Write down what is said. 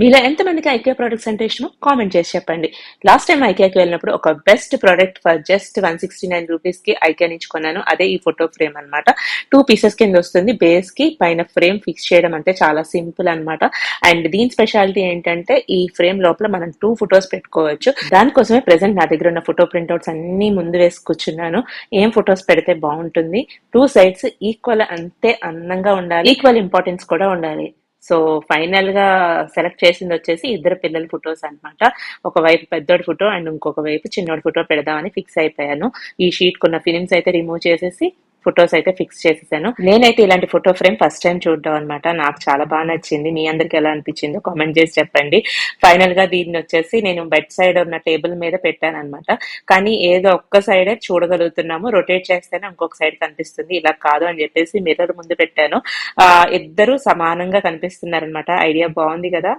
మీలో ఎంతమందికి IKEA products అంటే ఇష్టమో కామెంట్ చేసి చెప్పండి. లాస్ట్ టైం ఐకియాకి వెళ్ళినప్పుడు ఒక best product for just one sixty nine రూపీస్కి ఐకియా నుంచి కొన్నాను. అదే ఈ ఫోటో ఫ్రేమ్ అన్నమాట. టూ పీసెస్ కింద వస్తుంది. బేస్కి పైన ఫ్రేమ్ ఫిక్స్ చేయడం అంటే చాలా సింపుల్ అన్నమాట. అండ్ దీని స్పెషాలిటీ ఏంటంటే ఈ ఫ్రేమ్ లోపల మనం టూ ఫొటోస్ పెట్టుకోవచ్చు. దానికోసమే ప్రెసెంట్ నా దగ్గర ఉన్న ఫోటో ప్రింట్అవుట్స్ అన్ని ముందు వేసి కూర్చున్నాను. ఏం ఫొటోస్ పెడితే బాగుంటుంది? టూ సైడ్స్ ఈక్వల్ అంతే అందంగా ఉండాలి. ఈక్వల్ ఇంపార్టెన్స్ కూడా ఉండాలి. సో ఫైనల్గా సెలెక్ట్ చేసింది వచ్చేసి ఇద్దరు పిల్లల ఫొటోస్ అన్నమాట. ఒక వైపు పెద్దోడి ఫోటో అండ్ ఇంకొక వైపు చిన్నోడి ఫోటో పెడదామని ఫిక్స్ అయిపోయాను. ఈ షీట్ కున్న ఫిలిమ్స్ అయితే రిమూవ్ చేసేసి ఫొటోస్ అయితే ఫిక్స్ చేసేసాను. నేనైతే ఇలాంటి ఫోటో ఫ్రేమ్ ఫస్ట్ టైం చూడడం అనమాట నాకు చాలా బాగా నచ్చింది. మీ అందరికి ఎలా అనిపించిందో కామెంట్ చేసి చెప్పండి. ఫైనల్గా దీన్ని వచ్చేసి నేను బెడ్ సైడ్ ఉన్న టేబుల్ మీద పెట్టాను అనమాట కానీ ఏదో ఒక్క సైడే చూడగలుగుతున్నాము. రొటేట్ చేస్తేనే ఇంకొక సైడ్ కనిపిస్తుంది. ఇలా కాదు అని చెప్పేసి మిర్రర్ ముందు పెట్టాను. ఆ ఇద్దరు సమానంగా కనిపిస్తున్నారు అనమాట ఐడియా బాగుంది కదా?